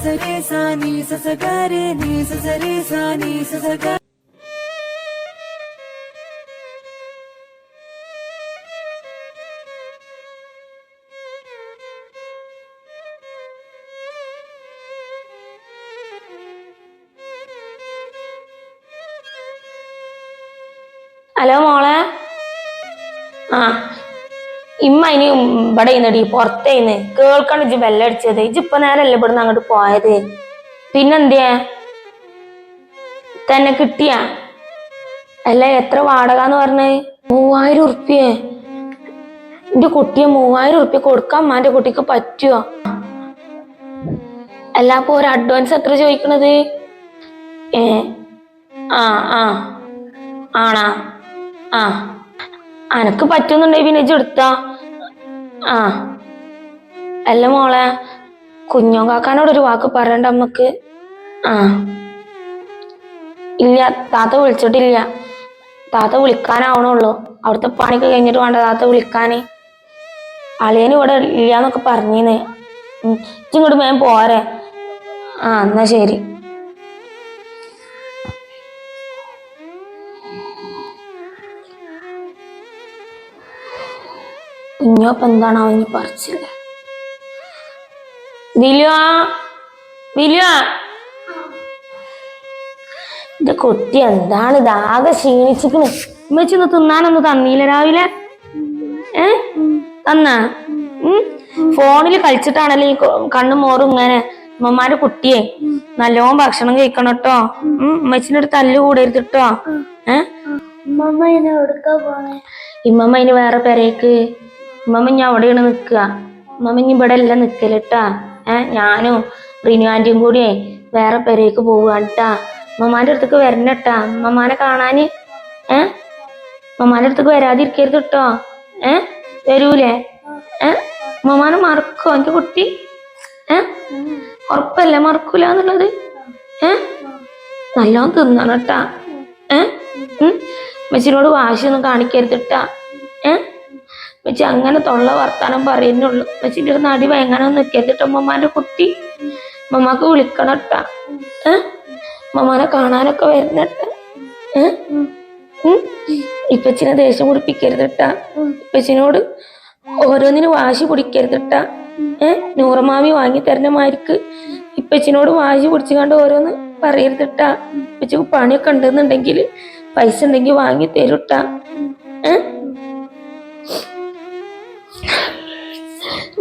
sa sani sa ni sa sani ga ഇമ്മ ഇനി ഇവിടെ ഇന്നടി പുറത്തേന്ന് കേൾക്കണ്ട ഇജ്ജ് ബെല്ലടിച്ചത്. ഇജ്ജ് ഇപ്പൊ നേരല്ലേ ഇവിടുന്ന് അങ്ങോട്ട് പോയത്? പിന്നെന്തിയാ? തന്നെ കിട്ടിയ? അല്ല എത്ര വാടക എന്ന് പറഞ്ഞേ? മൂവായിരം ഉറുപ്പിയെ. എന്റെ കുട്ടിയെ മൂവായിരം ഉറുപ്പ്യ കൊടുക്കാൻ മാന്റെ കുട്ടിക്ക് പറ്റുമോ അല്ല അപ്പൊ ഒരു അഡ്വാൻസ് എത്ര ചോദിക്കണത്? ഏ ആ ആ ആണാ ആ. അനക്ക് പറ്റുന്നുണ്ടെങ്കിൽ പിന്നെ ഇജ്ജ് എടുത്താ. ആ. അല്ല മോളെ കുഞ്ഞോ കാക്കാനോട് ഒരു വാക്ക് പറയണ്ട അമ്മയ്ക്ക്. ആ. ഇല്ല താത്ത വിളിച്ചിട്ടില്ല. താത്ത വിളിക്കാനാവണുള്ളൂ. അവിടുത്തെ പണിയൊക്കെ കഴിഞ്ഞിട്ട് വേണ്ട താത്ത വിളിക്കാന്. അളിയന് ഇവിടെ ഇല്ലാന്നൊക്കെ പറഞ്ഞീന്ന്. ഇങ്ങോട്ട് വേഗം പോരെ. ആ എന്നാ ശരി. കുഞ്ഞോപ്പ് എന്താണ് അവന് പറിച്ചില്ല വിലുവാ വിലുവാ. ഇത് കുട്ടി എന്താണ് ഇതാകെ ക്ഷീണിച്ചിക്കണ് ഉമ്മച്ചി തിന്നാനൊന്ന് തന്നീല രാവിലെ? ഏ? തന്നാ? ഫോണിൽ കളിച്ചിട്ടാണല്ലോ ഈ കണ്ണു മോറും ഇങ്ങനെ. ഉമ്മമാരെ കുട്ടിയെ നല്ലോണം ഭക്ഷണം കഴിക്കണം കേട്ടോ ഉം? ഉമ്മച്ചിന്റെ അടുത്ത് തല്ല് കൂടരുത് കേട്ടോ ഏ? ഇമ്മമ്മ ഇനി വേറെ പെരേക്ക് ഇമ്മമ്മ ഞാൻ അവിടെയാണ് നിൽക്കുക ഉമ്മമ്മ ഇനി ഇവിടെ അല്ല നിൽക്കലിട്ടാ ഏഹ് ഞാനും റിനു ആന്റിയും കൂടി വേറെ പെരേക്ക് പോവാട്ടാ ഉമ്മമാന്റെ അടുത്തേക്ക് വരണട്ടാ. ഉമ്മമാനെ കാണാൻ ഏ? ഉമ്മമാന്റെ അടുത്തേക്ക് വരാതിരിക്കരുത് കേട്ടോ ഏ? വരൂലേ? ഏ? ഉമ്മമാനെ മറക്കോ? എന്റെ കുട്ടി. ഏ? ഉറപ്പല്ലേ മറക്കൂല എന്നുള്ളത്? ഏ? നല്ലോണം തിന്നണം കേട്ടാ ഏ? മച്ചിനോട് വാശിയൊന്നും വാശിയൊന്നും കാണിക്കരുതിട്ടാ ഏ? ഉമ്മച്ചി അങ്ങനെ തൊള്ള വർത്താനം പറയുന്നുള്ളൂ. ഉമ്മച്ചിന്റെ ഒരു നടി ഭയങ്കര നിൽക്കരുതിട്ടോ അമ്മമാന്റെ കുട്ടി. മമ്മക്ക് വിളിക്കണ ഏ? മമ്മാനെ കാണാനൊക്കെ വരുന്നട്ട ഏ? ഉം. ഇപ്പച്ചിനെ ദേഷ്യം കുടിപ്പിക്കരുതിട്ട ഇപ്പച്ചിനോട് ഓരോന്നിന് വാശി പിടിക്കരുതിട്ട ഏ? നൂറമാവി വാങ്ങി തരുന്ന മാതിരിക്ക് ഇപ്പച്ചിനോട് വാശി പിടിച്ചുകൊണ്ട് ഓരോന്ന് പറയരുതിട്ട ഇപ്പച്ചിക്ക് പണിയൊക്കെ ഉണ്ടെന്നുണ്ടെങ്കിൽ പൈസ ഉണ്ടെങ്കിൽ വാങ്ങി തരുട്ട ഏ?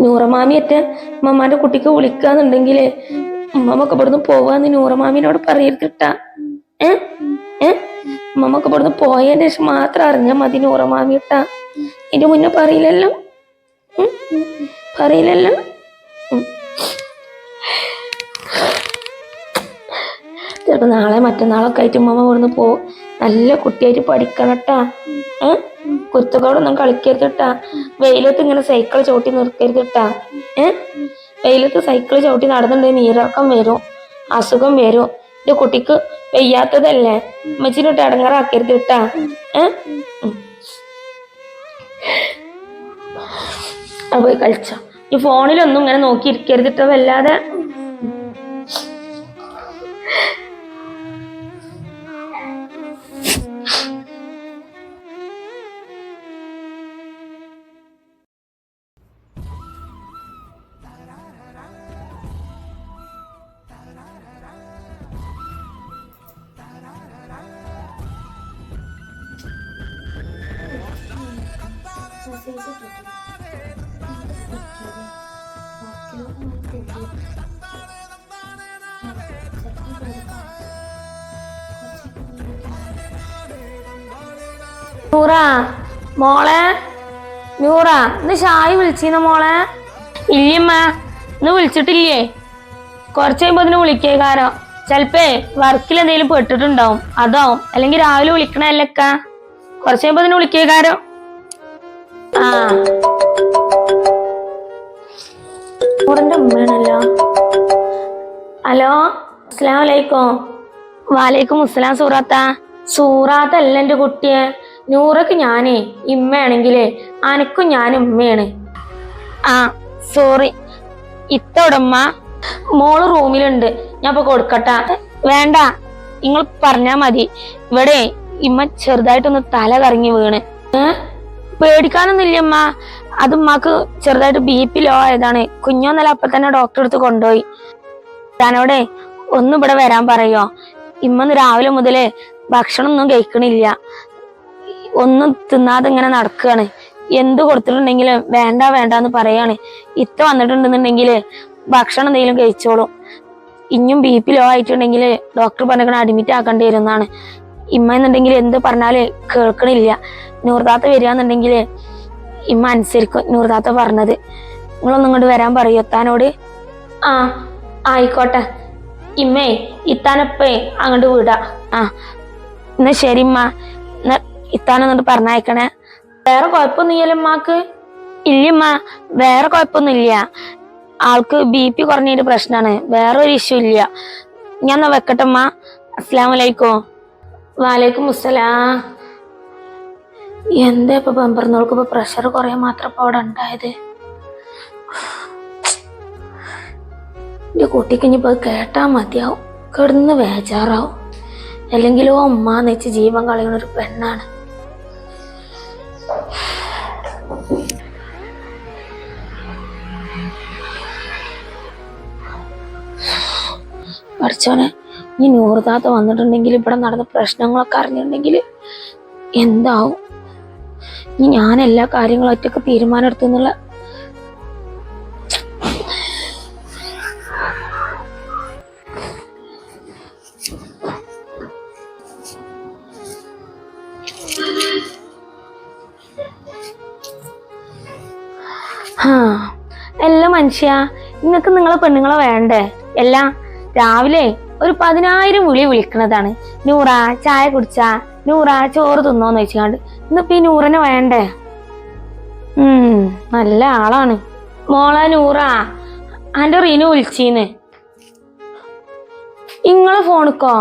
നൂറമാമിയറ്റ ഉമ്മമാന്റെ കുട്ടിക്ക് വിളിക്കാന്നുണ്ടെങ്കിൽ ഉമ്മമ്മക്ക് ഇവിടുന്ന് പോവാന്ന് നൂറമാമിനോട് പറയരുതിട്ടാ. ഏ? ഏ? ഉമ്മമ്മക്ക് ഇവിടുന്ന് പോയതിന്റെ ശേഷം മാത്രം അറിഞ്ഞാ മതി നൂറമാമി ഇട്ടാ ഇതിന്റെ മുന്നേ പറയില്ലല്ലോ? പറയില്ലല്ലോ. ചിലപ്പോ നാളെ മറ്റന്നാളൊക്കെ ആയിട്ട് ഉമ്മമ്മ ഇവിടുന്ന് പോവും നല്ല കുട്ടിയായിട്ട് പഠിക്കണം കേട്ടാ ഏ? കുരുത്തുകളൊന്നും കളിക്കരുത് കേട്ടാ വെയിലത്ത് ഇങ്ങനെ സൈക്കിൾ ചവിട്ടി നിർത്തരുത് കേട്ടാ ഏ? വെയിലത്ത് സൈക്കിൾ ചവിട്ടി നടന്നിട്ടുണ്ടെങ്കിൽ നീരിറക്കം വരും അസുഖം വരും. എന്റെ കുട്ടിക്ക് വെയ്യാത്തതല്ലേ? ഉമ്മച്ചിനോട്ട് അടങ്ങാറാക്കരുത് കേട്ടാ ഏ പോയി കളിച്ചോ. ഈ ഫോണിലൊന്നും ഇങ്ങനെ നോക്കിയിരിക്കരുതിട്ടോ വല്ലാതെ. നൂറ. മോളെ നൂറ. ഇന്ന് ഷായി വിളിച്ചിരുന്ന മോളെ? ഇല്ലമ്മ ഇന്ന് വിളിച്ചിട്ടില്ലേ? കുറച്ച് കഴിയുമ്പോ ഇതിന് വിളിക്കേക്കാരോ. ചിലപ്പേ വർക്കിൽ എന്തെങ്കിലും പെട്ടിട്ടുണ്ടാവും അതാവും. അല്ലെങ്കിൽ രാവിലെ വിളിക്കണല്ലക്ക കുറച്ച് കഴിയുമ്പോ ഇതിന് വിളിക്കേക്കാരോ. ആ. നൂറിന്റെ ഉമ്മയാണല്ലോ. ഹലോ അസ്സലാം വലൈക്കും വാലൈക്കും അസ്സലാം സൂറാത്ത. സൂറാത്തല്ല എന്റെ കുട്ടിയെ. നൂറക്ക് ഞാനേ ഇമ്മയാണെങ്കിലേ അനക്കും ഞാനും ഉമ്മയാണ് ആ സോറി ഇത്തോടമ്മ മോൾ റൂമിലുണ്ട്. ഞാൻ ഇപ്പൊ കൊടുക്കട്ട. വേണ്ട. നിങ്ങൾ പറഞ്ഞാ മതി. ഇവിടെ ഇമ്മ ചെറുതായിട്ടൊന്ന് തല കറങ്ങി വീണ്. ഏ? പേടിക്കാനൊന്നുമില്ല അമ്മ അത് ഉമ്മാക്ക് ചെറുതായിട്ട് ബി പി ലോ ആയതാണ്. കുഞ്ഞോന്നല്ല അപ്പൊ തന്നെ ഡോക്ടറെ അടുത്ത് കൊണ്ടുപോയി. ഞാനവിടെ ഒന്നും ഇവിടെ വരാൻ പറയോ? ഇമ്മന്ന് രാവിലെ മുതലേ ഭക്ഷണം ഒന്നും കഴിക്കണില്ല. ഒന്നും തിന്നാതെ ഇങ്ങനെ നടക്കുകയാണ് എന്ത് കൊടുത്തിട്ടുണ്ടെങ്കിലും വേണ്ട വേണ്ട എന്ന് പറയാണ്. ഇത്ത വന്നിട്ടുണ്ടെന്നുണ്ടെങ്കിൽ ഭക്ഷണം എന്തെങ്കിലും കഴിച്ചോളൂ. ഇനിയും ബി പി ലോ ആയിട്ടുണ്ടെങ്കിൽ ഡോക്ടർ പറഞ്ഞിട്ട് അഡ്മിറ്റ് ആക്കേണ്ടി വരുന്നതാണ്. ഇമ്മ എന്നുണ്ടെങ്കിൽ എന്ത് പറഞ്ഞാൽ കേൾക്കണില്ല. നൂർദാത്ത വരികയെന്നുണ്ടെങ്കിൽ ഇമ്മ അനുസരിക്കും നൂർദാത്ത പറഞ്ഞത്. നിങ്ങളൊന്നും ഇങ്ങോട്ട് വരാൻ പറയൂ എത്താനോട് ആ ആയിക്കോട്ടെ. ഇമ്മേ ഇത്താനപ്പേ അങ്ങോട്ട് വിടാ. ആ എന്നാ ശരി ഇത്താനൊന്നിട്ട് പറഞ്ഞയക്കണേ. വേറെ കുഴപ്പമൊന്നും ഉമ്മാക്ക് ഇല്ലമ്മ വേറെ കുഴപ്പമൊന്നുമില്ല. ആൾക്ക് ബി പി കുറഞ്ഞൊരു പ്രശ്നമാണ്. വേറെ ഒരു ഇഷ്യൂ ഇല്ല. ഞാൻ വെക്കട്ടെ അമ്മ അസ്സാം വലൈക്കും വാലേക്കും മുസ്സലാം എന്താ ഇപ്പൊ പമ്പറന്നോൾക്ക് ഇപ്പൊ പ്രഷർ കുറേ മാത്രം ഇപ്പൊ അവിടെ ഉണ്ടായത്? എന്റെ കുട്ടിക്ക് ഇനിയിപ്പോ അത് കേട്ടാ മതിയാവും. കിടന്ന് വേജാറാവും അല്ലെങ്കിലോ ഉമ്മാന്ന് വെച്ച് ജീവൻ കളയുന്ന ഒരു പെണ്ണാണ്. പഠിച്ചോനെ ഇനി നൂറുതാത്ത വന്നിട്ടുണ്ടെങ്കിൽ ഇവിടെ നടന്ന പ്രശ്നങ്ങളൊക്കെ അറിഞ്ഞിട്ടുണ്ടെങ്കിൽ എന്താവും? ഇനി ഞാൻ എല്ലാ കാര്യങ്ങളും ഒറ്റയ്ക്ക് തീരുമാനം എടുത്തെന്നുള്ള മനുഷ്യ നിങ്ങൾക്ക് നിങ്ങളെ പെണ്ണുങ്ങളെ വേണ്ടേ? എല്ലാം രാവിലെ ഒരു പതിനായിരം വിളി വിളിക്കണതാണ്. നൂറ ചായ കുടിച്ചാ? നൂറ ചോറ് തിന്നോന്ന് ചോദിച്ചാണ്ട് ഇന്നിപ്പോ ഈ നൂറിനെ വേണ്ടേ? ഉം നല്ല ആളാണ്. മോളെ നൂറ അന്റെ റീനു വിളിച്ചീന്ന്. ഇങ്ങളെ ഫോണിക്കോ?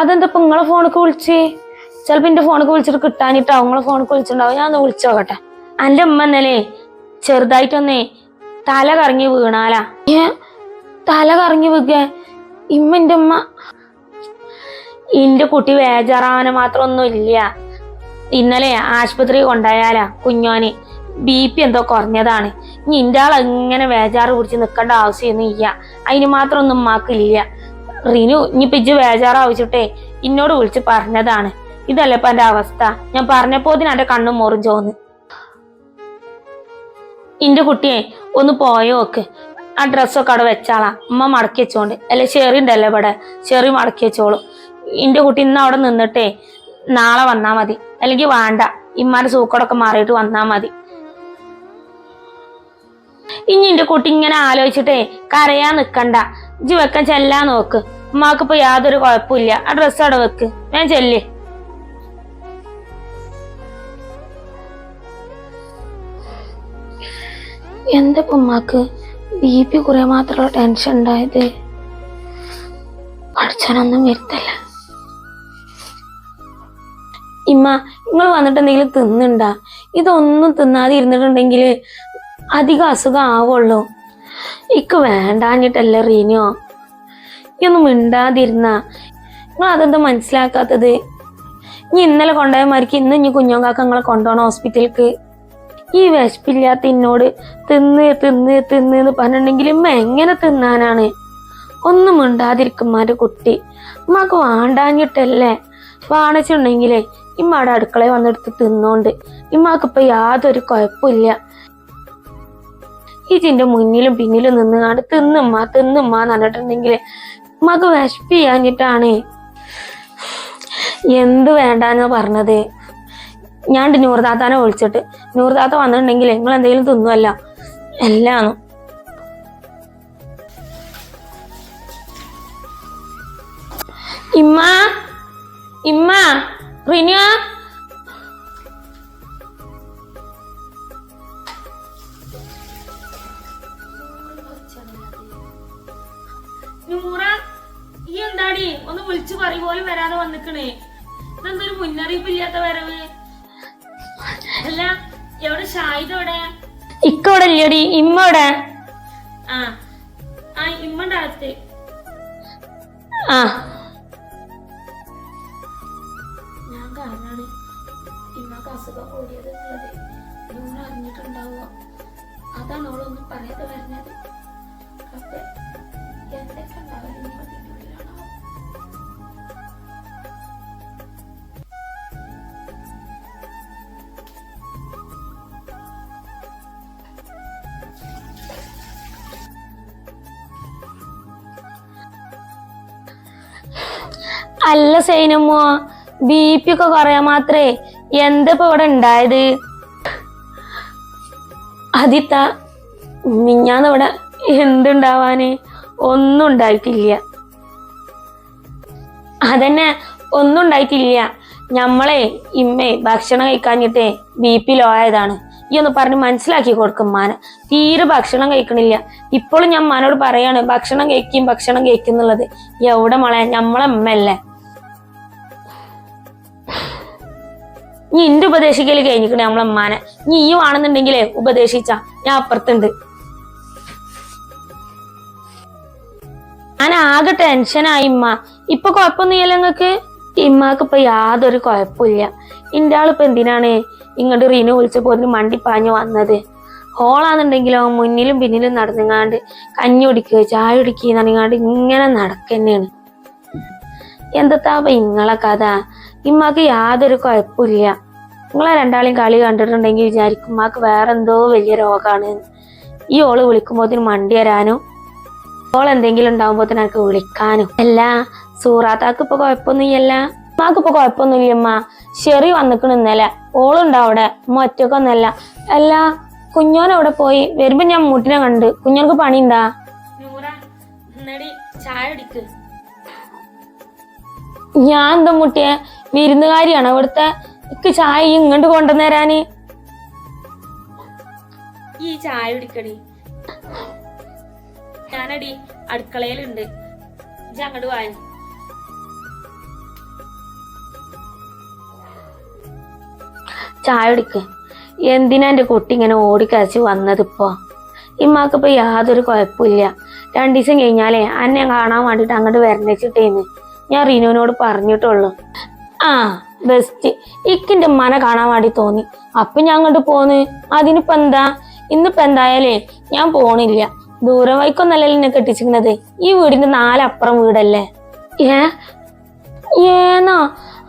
അതെന്താ ഇങ്ങളെ ഫോണിക്ക് വിളിച്ച്? ചിലപ്പോ എന്റെ ഫോണിക്ക് വിളിച്ചിട്ട് കിട്ടാനിട്ടാവും ഇങ്ങളെ ഫോണിക്ക് വിളിച്ചിട്ടുണ്ടാവും. ഞാൻ ഒന്ന് വിളിച്ചു നോക്കട്ടെ അന്റെ ഉമ്മ എന്നല്ലേ ചെറുതായിട്ടൊന്നേ തല കറങ്ങി വീണാലാ. ഏ? തല കറങ്ങി വീക്കേ ഇമ്മന്റെ ഉമ്മ. ഇന്റെ കുട്ടി വേജാറാവാന് മാത്രം ഒന്നും ഇല്ല. ഇന്നലെ ആശുപത്രി കൊണ്ടായാലാ കുഞ്ഞോന്. ബി പി എന്തോ കുറഞ്ഞതാണ്. ഇനി ഇന്റെ ആൾ എങ്ങനെ വേജാറ് പിടിച്ച് നിൽക്കേണ്ട ആവശ്യമൊന്നും ഇല്ല. അതിന് മാത്രം ഒന്നും ഉമ്മാക്കില്ല റിനു ഇനിയിപ്പൊ ഇജ്ജ് വേജാറ് ആവശ്യട്ടെ ഇന്നോട് വിളിച്ച് പറഞ്ഞതാണ്. ഇതല്ലേ ഇപ്പൊ എന്റെ അവസ്ഥ. ഞാൻ പറഞ്ഞപ്പോ എന്റെ കണ്ണും മോറും ചോന്ന്. ഇന്റെ കുട്ടിയെ ഒന്ന് പോയോ ഒക്കെ. ആ ഡ്രസ്സൊക്കെ അവിടെ വെച്ചാളാ. അമ്മ മടക്കി വെച്ചോണ്ട്. അല്ലെ ഷെറി ഉണ്ടല്ലോ ഇവിടെ. ഷെറി മടക്കി വെച്ചോളും. എന്റെ കുട്ടി ഇന്ന് അവിടെ നിന്നിട്ടേ നാളെ വന്നാ മതി. അല്ലെങ്കിൽ വേണ്ട. ഇമ്മാന്റെ സൂക്കടൊക്കെ മാറിയിട്ട് വന്നാ മതി. ഇനി എന്റെ കുട്ടി ഇങ്ങനെ ആലോചിച്ചിട്ടേ കരയാൻ നിക്കണ്ട. ഇജ്ജ് വെക്കാൻ ചെല്ലാൻ നോക്ക്. ഉമ്മാക്കിപ്പോ യാതൊരു കുഴപ്പമില്ല ആ ഡ്രസ്സ് അവിടെ വെക്ക്. ഞാൻ ചെല്ലേ. എന്താ ഉമ്മാക്ക്? ബി പി കുറെ മാത്രമുള്ള ടെൻഷൻ ഉണ്ടായത് പഠിച്ചാനൊന്നും വരുത്തല്ല. ഇമ്മ നിങ്ങൾ വന്നിട്ട് എന്തെങ്കിലും തിന്നുണ്ട? ഇതൊന്നും തിന്നാതെ ഇരുന്നിട്ടുണ്ടെങ്കിൽ അധികം അസുഖം ആവുള്ളൂ. ഇക്ക് വേണ്ടാഞ്ഞിട്ടല്ലേ റീനോ. ഇയൊന്നും മിണ്ടാതിരുന്ന. നിങ്ങൾ അതെന്താ മനസ്സിലാക്കാത്തത്? ഇനി ഇന്നലെ കൊണ്ടുപോയ മാതിരിക്ക് ഇന്ന് ഇനി കുഞ്ഞോങ്കാക്ക നിങ്ങളെ കൊണ്ടുപോകണം ഹോസ്പിറ്റലിക്ക് ഈ വിശപ്പില്ലാത്ത എന്നോട് തിന്ന് തിന്ന് തിന്ന് എന്ന് പറഞ്ഞിട്ടുണ്ടെങ്കിൽ ഉമ്മ എങ്ങനെ തിന്നാനാണ്? ഒന്നും മിണ്ടാതിരിക്കുമ്മാന്റെ കുട്ടി. ഉമ്മക്ക് വാണ്ടാഞ്ഞിട്ടല്ലേ? വാണിച്ചിട്ടുണ്ടെങ്കിലേ ഇമ്മയുടെ അടുക്കളയിൽ വന്നെടുത്ത് തിന്നോണ്ട് ഇമ്മാക്ക് ഇപ്പൊ യാതൊരു കുഴപ്പമില്ല. ഇതിന്റെ മുന്നിലും പിന്നിലും നിന്ന് കാണ് തിന്നുമ്മ തിന്നുമ്മ എന്ന് പറഞ്ഞിട്ടുണ്ടെങ്കിൽ ഉമ്മക്ക് വിശപ്പ് ചെയ്യാഞ്ഞിട്ടാണ് എന്ത് വേണ്ടാന്ന് പറഞ്ഞത്? ഞാൻ നൂർദാത്താനെ വിളിച്ചിട്ട്. നൂർദാത്ത വന്നിട്ടുണ്ടെങ്കിൽ നിങ്ങൾ എന്തെങ്കിലും തിന്നുമല്ല എല്ലാം ഇമ്മ. ഇമ്മ. റിനിയ. ഈ എന്താടി? ഒന്ന് വിളിച്ചു പറയും പോലും വരാതെ വന്നിക്കണേ. ഇതെന്തൊരു മുന്നറിയിപ്പ് ഇല്ലാത്ത വരവ്. അല്ല എവിടെ ഷാഹിദ് ഇല്ലടി? ആ ആ ഇമ്മന്റെ അകത്ത്. ആ. ഞാൻ കാരണാണ് ഇമ്മക്ക് അസുഖം കൂടിയത് എന്നുള്ളത്. നിങ്ങൾ അറിഞ്ഞിട്ടുണ്ടാവുക. അതാണ് അവളൊന്നും പറയാതെ വരുന്നത്. അപ്പൊ എന്തൊക്കെ ഉണ്ടാവില്ല അല്ല സൈനമ്മോ ബി പി ഒക്കെ കുറയാൻ മാത്രേ എന്തിപ്പോ ഇവിടെ ഉണ്ടായത്? അതിത്ത മിഞ്ഞാന്നിവിടെ എന്തുണ്ടാവാന് ഒന്നും ഉണ്ടായിട്ടില്ല. അതന്നെ ഒന്നും ഉണ്ടായിട്ടില്ല. ഞമ്മളെ ഇമ്മേ ഭക്ഷണം കഴിക്കാഞ്ഞിട്ടേ ബി പി ലോ ആയതാണ്. ഈ ഒന്ന് പറഞ്ഞ് മനസ്സിലാക്കി കൊടുക്കും മാന. തീരെ ഭക്ഷണം കഴിക്കണില്ല. ഇപ്പോഴും ഞാൻ മാനോട് പറയാണ് ഭക്ഷണം കഴിക്കും ഭക്ഷണം കഴിക്കും എന്നുള്ളത്. എവിടെ മോളെ? ഞമ്മളെ അമ്മയല്ലേ നീ എന്റെ ഉപദേശിക്കൽ കഴിഞ്ഞിക്കണേ നമ്മളെ അമ്മാനെ നീ ഈ ആണെന്നുണ്ടെങ്കിലേ ഉപദേശിച്ച. ഞാൻ അപ്പുറത്തുണ്ട്. ഞാൻ ആകെ ടെൻഷനായി ഇമ്മ ഇപ്പൊ കുഴപ്പമൊന്നുമില്ല നിങ്ങക്ക് ഇമ്മക്ക് ഇപ്പൊ യാതൊരു കുഴപ്പമില്ല. ഇന്റെ ആളിപ്പോ എന്തിനാണ് ഇങ്ങോട്ട് റീനു വിളിച്ചപ്പോ പോലും മണ്ടി പാഞ്ഞു വന്നത്? ഹോളാന്നുണ്ടെങ്കിലോ മുന്നിലും പിന്നിലും നടന്നുങ്ങാണ്ട് കഞ്ഞി കുടിക്കുക ചായ കുടിക്കുക നടങ്ങാണ്ട് ഇങ്ങനെ നടക്കന്നെയാണ്. എന്തത്താപ്പ ഇങ്ങളെ കഥ? ഇമ്മക്ക് യാതൊരു കുഴപ്പമില്ല. നിങ്ങളെ രണ്ടാളെയും കളി കണ്ടിട്ടുണ്ടെങ്കിൽ വിചാരിക്കും മാക്ക് വേറെ എന്തോ വലിയ രോഗമാണ് ഈ ഓൾ വിളിക്കുമ്പോത്തിന് മണ്ടി വരാനും ഓൾ എന്തെങ്കിലും ഉണ്ടാവുമ്പോത്തിന് എനിക്ക് വിളിക്കാനും. അല്ല സൂറാത്താക്ക് ഇപ്പൊ കുഴപ്പമൊന്നുമില്ല ഉമ്മാക്ക് ഇപ്പൊ കുഴപ്പമൊന്നുമില്ല ഉമ്മ. ഷെറി വന്നിക്കണ് ഇന്നലെ. ഓളുണ്ടോ അവിടെ? ഉമ്മ ഒറ്റക്കൊന്നല്ല അല്ല കുഞ്ഞോൻ അവിടെ പോയി. വരുമ്പോ ഞാൻ മുട്ടിനെ കണ്ട്. കുഞ്ഞോർക്ക് പണി ചായ അടിക്ക് ഞാൻ എന്താ മുട്ടിയെ? വിരുന്നുകാരിയാണ് അവിടുത്തെ? ഇക്ക് ചായ ഇങ്ങോട്ട് കൊണ്ടുവന്നേരാന്. ഈ ചായ കുടിക്കടി. ഞാനടി അടുക്കളയിലുണ്ട്. ഇജ്ജ് അങ്ങോട്ട് വായ ചായ കുടിക്ക്. എന്തിനാ എന്റെ കുട്ടി ഇങ്ങനെ ഓടിക്കരച്ച് വന്നതിപ്പോ ഇമ്മാക്കിപ്പോ യാതൊരു കുഴപ്പമില്ല. രണ്ടു ദിവസം കഴിഞ്ഞാലേ അന്നെ കാണാൻ വേണ്ടിട്ട് അങ്ങോട്ട് വരണച്ചിട്ടേന്ന്. ഞാൻ റീനുവിനോട് പറഞ്ഞിട്ടുള്ളൂ. ആ ബെസ്റ്റ് ഇക്കിന്റെ മന കാണാൻ വേണ്ടി തോന്നി. അപ്പൊ ഞാൻ അങ്ങോട്ട് പോന്ന്. അതിനിപ്പോ എന്താ? ഇന്നിപ്പോ എന്തായാലേ? ഞാൻ പോണില്ല. ദൂരം വൈക്കൊന്നല്ലേ എന്നെ കെട്ടിച്ചിരിക്കണത് ഈ വീടിന്റെ നാലപ്പുറം വീടല്ലേ? ഏ? ഏനാ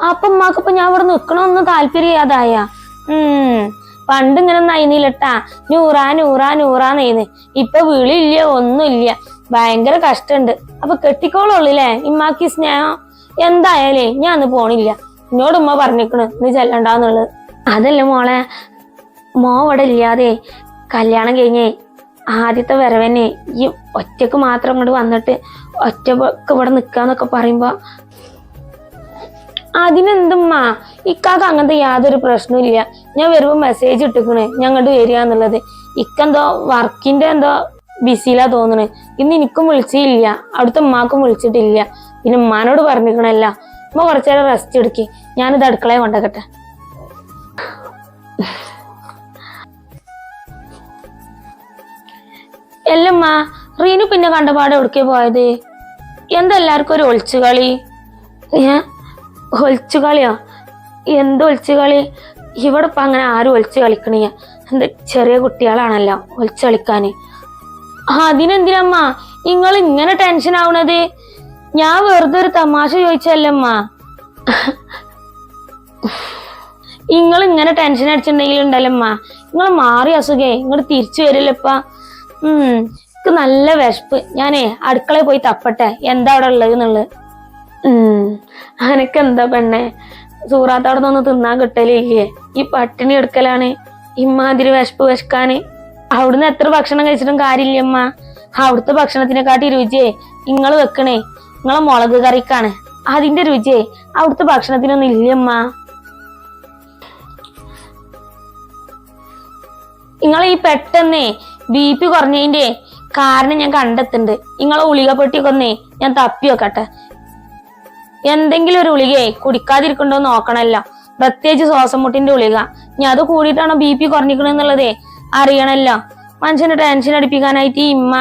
അപ്പൊ ഉമ്മാക്കിപ്പോ ഞാൻ ഇവിടെ നിക്കണമൊന്നും താല്പര്യമില്ലാതായ. ഉം. പണ്ട് ഇങ്ങനെ നയിന്നില്ലട്ടാ നൂറാ നൂറാ നൂറാ നെയ്ന്ന് ഇപ്പൊ വിളിയില്ല ഒന്നുമില്ല. ഭയങ്കര കഷ്ടണ്ട്. അപ്പൊ കെട്ടിക്കോളുള്ളില്ലേ ഇമ്മാക്ക് സ്നേഹം എന്തായാലേ ഞാൻ അന്ന് പോണില്ല. എന്നോട് ഉമ്മ പറഞ്ഞിക്കണ് നീ ചെല്ലണ്ടാന്നുള്ളത്. അതല്ല മോളെ? മോ ഇല്ലാതെ കല്യാണം കഴിഞ്ഞേ ആദ്യത്തെ വരവനെ ഈ ഒറ്റയ്ക്ക് മാത്രം ഇങ്ങോട്ട് വന്നിട്ട് ഒറ്റയ്ക്ക് ഇവിടെ നിൽക്കാന്നൊക്കെ പറയുമ്പോ അതിനെന്തുമ്മ? ഇക്കാക്ക് അങ്ങനത്തെ യാതൊരു പ്രശ്നമില്ല ഞാൻ വരുമ്പോ മെസ്സേജ് ഇട്ടിക്കണ് ഞങ്ങോട്ട് വരിക എന്നുള്ളത്. ഇക്കെന്തോ വർക്കിന്റെ എന്തോ ബിസിയിലാ തോന്നണ്. ഇന്ന് എനിക്കും വിളിച്ചില്ല അവിടുത്തെ ഉമ്മാക്കും വിളിച്ചിട്ടില്ല. പിന്നെ ഉമ്മാനോട് പറഞ്ഞിരിക്കണല്ല. ഉമ്മ കുറച്ചേരം റെസ്റ്റ് എടുക്കി. ഞാനിത് അടുക്കളയെ കൊണ്ടക്കട്ടെ എല്ലമ്മ റീനു പിന്നെ കണ്ടപാട് എവിടേക്ക് പോയത്? എന്തെല്ലാവർക്കും ഒരു ഒളിച്ചുകളി? ഏ? ഒളിച്ചുകളിയോ? എന്ത് ഒളിച്ചു കളി ഇവിടെ ഇപ്പം അങ്ങനെ ആരും ഒളിച്ചു കളിക്കണേ എന്ത് ചെറിയ കുട്ടികളാണല്ലോ ഒളിച്ചു കളിക്കാൻ അതിനെന്തിനമ്മ നിങ്ങൾ ഇങ്ങനെ ടെൻഷൻ ആവണത്? ഞാൻ വെറുതെ ഒരു തമാശ ചോദിച്ചല്ലമ്മ. നിങ്ങൾ ഇങ്ങനെ ടെൻഷൻ അടിച്ചിട്ടുണ്ടെങ്കിൽ ഉണ്ടല്ലമ്മ. നിങ്ങൾ മാറി അസുഖേ ഇങ്ങോട്ട് തിരിച്ചു വരില്ലപ്പ ഉം എനിക്ക് നല്ല വിശപ്പ്. ഞാനേ അടുക്കളയിൽ പോയി തപ്പട്ടെ. എന്താ അവിടെ ഉള്ളത് എന്നുള്ളത്. ഉം അനക്ക് എന്താ പെണ്ണേ? സൂറാത്തവിടെ നിന്ന് തിന്നാൻ കിട്ടലില്ലേ? ഈ പട്ടിണി എടുക്കലാണ്. ഇമ്മാതിരി വിശപ്പ് വിശക്കാന്. അവിടുന്ന് എത്ര ഭക്ഷണം കഴിച്ചിട്ടും കാര്യമില്ലമ്മ. അവിടുത്തെ ഭക്ഷണത്തിനെക്കാട്ടി രുചിയേ നിങ്ങൾ വെക്കണേ. നിങ്ങളെ മുളക് കറിക്കാണ്. അതിന്റെ രുചിയേ അവിടുത്തെ ഭക്ഷണത്തിനൊന്നും ഇല്ലമ്മ നിങ്ങൾ ഈ പെട്ടെന്നേ ബി പി കുറഞ്ഞതിന്റെ കാരണം ഞാൻ കണ്ടെത്തുന്നുണ്ട്. നിങ്ങളെ ഉളിക പെട്ടിയൊക്കെ ഒന്നേ ഞാൻ തപ്പി വെക്കട്ടെ എന്തെങ്കിലും ഒരു ഉളികയെ കുടിക്കാതിരിക്കണ്ടോ നോക്കണല്ലോ പ്രത്യേകിച്ച് ശ്വാസം മുട്ടിന്റെ ഉളിക ഞാൻ അത് കൂടിയിട്ടാണോ ബി പി കുറഞ്ഞിക്കണെന്നുള്ളതേ അറിയണല്ലോ മനുഷ്യനെ ടെൻഷൻ അടിപ്പിക്കാനായിട്ട് ഈ ഇമ്മ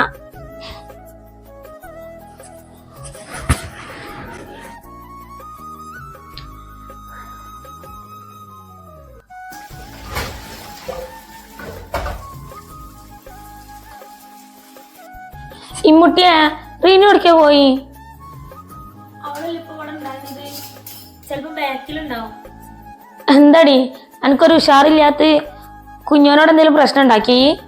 ഇമ്മുട്ടിയെ റീനു എവിടേക്കാ പോയി. എന്താടി? എനിക്കൊരു ഉഷാറില്ലാത്ത കുഞ്ഞോനോട് എന്തെങ്കിലും പ്രശ്നം ഉണ്ടാക്കി?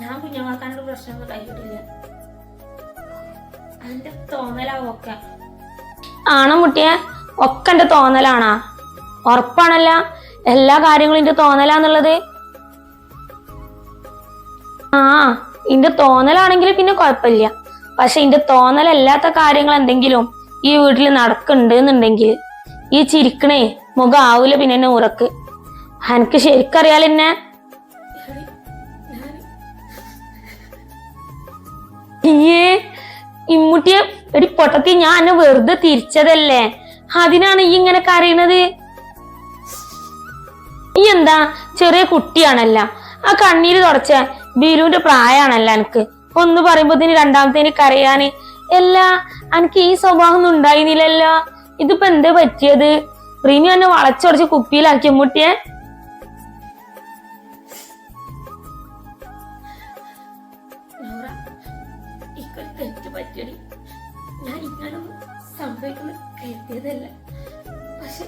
ഞാൻ കുഞ്ഞമാക്കാനോട് പ്രശ്നമൊന്നും ഉണ്ടാക്കിയിട്ടില്ല. എന്റെ തോന്നലാവും ഒക്കെ. ആണോ മുട്ടിയെ? ഒക്കെ എന്റെ തോന്നലാണാ. ഉറപ്പാണല്ല. എല്ലാ കാര്യങ്ങളും എന്റെ തോന്നലാന്നുള്ളത്. ആ ഇന്റെ തോന്നലാണെങ്കിൽ പിന്നെ കുഴപ്പമില്ല. പക്ഷെ ഇന്റെ തോന്നലല്ലാത്ത കാര്യങ്ങൾ എന്തെങ്കിലും ഈ വീട്ടിൽ നടക്കുന്നുണ്ട് എന്നുണ്ടെങ്കിൽ ഈ ചിരിക്കണേ മുഖം ആവൂല പിന്നെ എന്നെ ഉറക്ക്. എനിക്ക് ശരിക്കറിയാൽ എന്നെ. ഏ ഇമ്മുട്ടിയെ എടി പൊട്ടത്തി ഞാൻ എന്നെ വെറുതെ തിരിച്ചതല്ലേ? അതിനാണ് ഈ ഇങ്ങനെ കരയണത്. ഈ എന്താ ചെറിയ കുട്ടിയാണല്ല. ആ കണ്ണീര് തുടച്ച ബീലുവിന്റെ പ്രായമാണല്ല എനിക്ക് ഒന്ന് പറയുമ്പോത്തിന് രണ്ടാമത്തേന് കരയാന്. എല്ലാ എനിക്ക് ഈ സ്വഭാവം ഒന്നും ഉണ്ടായിരുന്നില്ലല്ലോ. ഇതിപ്പോ എന്താ പറ്റിയത്? റിനി എന്നെ വളച്ചൊടച്ച് കുപ്പിയിലാക്കിയ മുട്ടിയെ. ഞാൻ ഇങ്ങനൊന്നും സംഭവിക്കുന്ന കരുതിയതല്ല. പക്ഷെ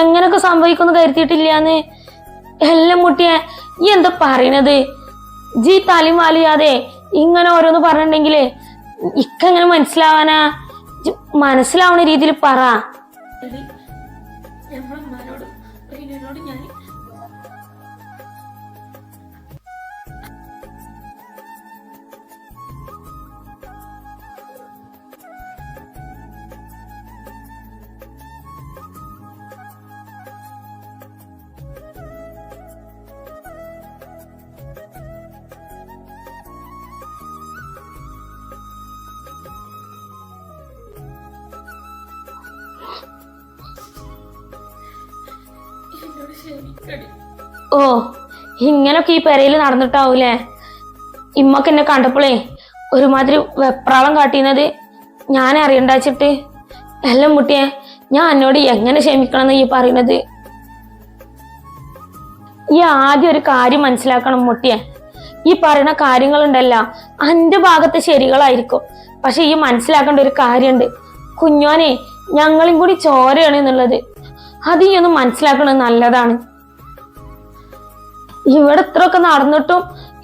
എങ്ങനൊക്കെ സംഭവിക്കുന്നു കരുതിയിട്ടില്ലാന്ന്. എല്ലാം മുട്ടിയെ ഈ എന്താ പറയണത്? ജി തലയും വാലിയാതെ ഇങ്ങനെ ഓരോന്ന് പറഞ്ഞിട്ടുണ്ടെങ്കിൽ ഇക്കെങ്ങനെ മനസ്സിലാവാനാ? മനസ്സിലാവുന്ന രീതിയിൽ പറ. ഓ ഇങ്ങനൊക്കെ ഈ പെരയിൽ നടന്നിട്ടാവൂലേ? ഇമ്മക്ക് എന്നെ കണ്ടപ്പോഴേ ഒരുമാതിരി വെപ്രാളം കാട്ടിയത് ഞാൻ അറിയണ്ടാച്ചിട്ട്. എല്ലാം മുട്ടിയെ ഞാൻ എന്നോട് എങ്ങനെ ക്ഷമിക്കണം എന്ന് ഈ പറയുന്നത്? ഈ ആദ്യം ഒരു കാര്യം മനസ്സിലാക്കണം മുട്ടിയെ. ഈ പറയുന്ന കാര്യങ്ങളുണ്ടല്ല അന്റെ ഭാഗത്ത് ശരികളായിരിക്കും. പക്ഷെ ഈ മനസ്സിലാക്കേണ്ട ഒരു കാര്യമുണ്ട്. കുഞ്ഞോനെ ഞങ്ങളും കൂടി ചോരയാണ് എന്നുള്ളത്. അത് ഈ ഒന്ന് മനസ്സിലാക്കണത് നല്ലതാണ്. ഇവിടെ ഇത്രയൊക്കെ നടന്നിട്ടും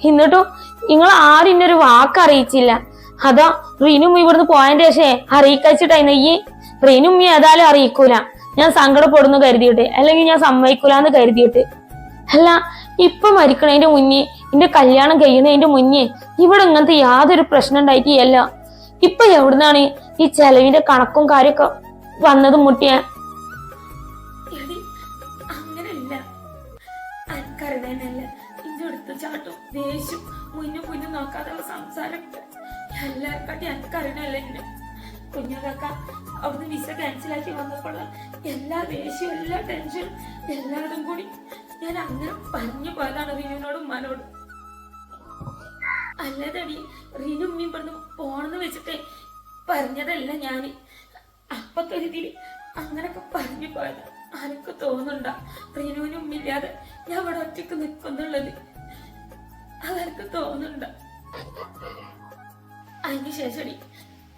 എന്നിട്ടും നിങ്ങൾ ആരും ഇന്നൊരു വാക്ക് അറിയിച്ചില്ല. അതാ റീനും ഇവിടുന്ന് പോയതിന്റെ ശേഷേ അറിയിക്കച്ചിട്ടായിരുന്നു ഈ റീനും ഈ ഏതായാലും അറിയിക്കൂല. ഞാൻ സങ്കടപ്പെടുന്നു കരുതിയിട്ട് അല്ലെങ്കിൽ ഞാൻ സമ്മതിക്കൂല എന്ന് കരുതിയിട്ട്. അല്ല ഇപ്പൊ മരിക്കണതിന്റെ മുന്നേ എന്റെ കല്യാണം കഴിയുന്നതിന്റെ മുന്നേ ഇവിടെ ഇങ്ങനത്തെ യാതൊരു പ്രശ്നം ഉണ്ടായിട്ടില്ല. ഇപ്പൊ എവിടുന്നാണ് ഈ ചെലവിന്റെ കണക്കും കാര്യമൊക്കെ വന്നത് മുട്ടിയ? ചാട്ടും ദേഷ്യം മുന്നും മുന്നും നോക്കാതെയുള്ള സംസാരമൊക്കെ എല്ലാവർക്കാട്ടി അറിയണല്ലേ എന്നെ. കുഞ്ഞുകാക്ക അവിടുന്ന് വിസ ക്യാൻസലാക്കി വന്നപ്പോൾ എല്ലാ ദേഷ്യവും എല്ലാ ടെൻഷനും എല്ലാതും കൂടി ഞാൻ അങ്ങനെ പറഞ്ഞു പോയതാണ് റിനുവിനോടും ഉമ്മാനോടും. അല്ലാതടി റിനു ഉമ്മി ഇവിടുന്ന് പോണെന്ന് വെച്ചിട്ട് പറഞ്ഞതല്ല ഞാൻ. അപ്പൊ കരുതി അങ്ങനൊക്കെ പറഞ്ഞു പോയത്. ആനക്ക് തോന്നുന്നുണ്ട? റിനുവിനും ഉമ്മില്ലാതെ ഞാൻ ഇവിടെ ഒറ്റയ്ക്ക് നിൽക്കുന്നുള്ളത് അതെനിക്ക് തോന്നുന്നുണ്ട. അതിനുശേഷം ശേഷടി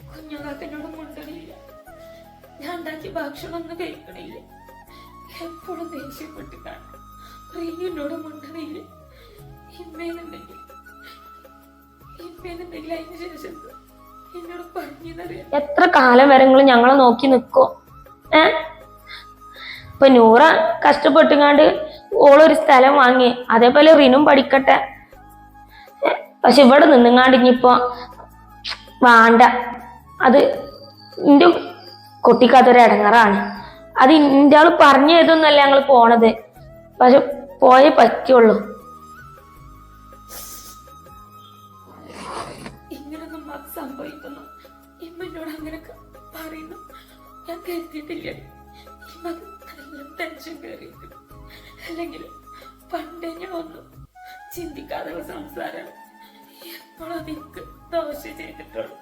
കുഞ്ഞുകാക്കനോട് മുണ്ടണില്ല ഞാൻ ഉണ്ടാക്കിയ ഭക്ഷണം ഒന്നും കഴിക്കണില്ല. എപ്പോഴും ദേഷ്യപ്പെട്ട് കാണും. റീനുവിനോട് മുണ്ടണില്ല ഇമ്മേനുണ്ടെങ്കിൽ ഇമ്മേനുണ്ടെങ്കിൽ അതിന് ശേഷം എന്നോട് പറഞ്ഞറിയാം എത്ര കാലം വരെ ഞങ്ങളെ നോക്കി നിൽക്കോ ഏ? ഇപ്പൊ നൂറ കഷ്ടപ്പെട്ടുങ്ങാണ്ട് ഓളൊരു സ്ഥലം വാങ്ങി അതേപോലെ റിനും പഠിക്കട്ടെ. പക്ഷെ ഇവിടെ നിന്നുങ്ങാണ്ട് ഇനിയിപ്പോ വേണ്ട. അത് എന്റെ കുട്ടിക്കതൊരു ഇടങ്ങറാണ് അത് ഇന്റെ ആൾ പറഞ്ഞു ചെയ്തൊന്നല്ല ഞങ്ങൾ പോണത്. പക്ഷെ പോയേ പറ്റുള്ളൂ. ഇങ്ങനൊന്നും ഞാൻ കരുതിയിട്ടില്ല. ടെൻഷൻ കയറിയിട്ട് അല്ലെങ്കിൽ പണ്ടേ ഞാൻ ഒന്നും ചിന്തിക്കാതെ സംസാരം എപ്പോഴതിക്ക് ദോശ ചെയ്തിട്ടുള്ളൂ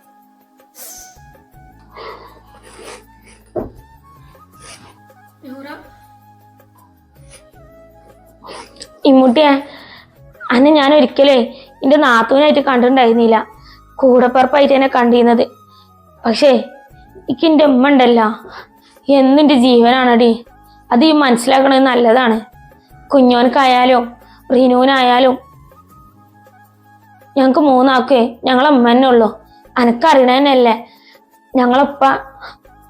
ഇമ്മൂട്ടിയെ അന്നെ ഞാൻ ഒരിക്കലേ എന്റെ നാത്തൂനായിട്ട് കണ്ടിട്ടുണ്ടായിരുന്നില്ല. കൂടപ്പറപ്പായിട്ട് എന്നെ കണ്ടിരുന്നത്. പക്ഷേ എനിക്ക് എന്റെ ഉമ്മ ഉണ്ടല്ല. എന്നെന്റെ ജീവനാണടി? അത് ഈ മനസ്സിലാക്കണത് നല്ലതാണ്. കുഞ്ഞോനക്കായാലോ റിനൂനായാലും ഞങ്ങൾക്ക് മൂന്നാക്കേ ഞങ്ങളെ അമ്മന്നെ ഉള്ളൂ അനക്കറിയണതന്നെയല്ലേ ഞങ്ങളപ്പ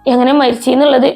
എങ്ങനെ മരിച്ചെന്നുള്ളത്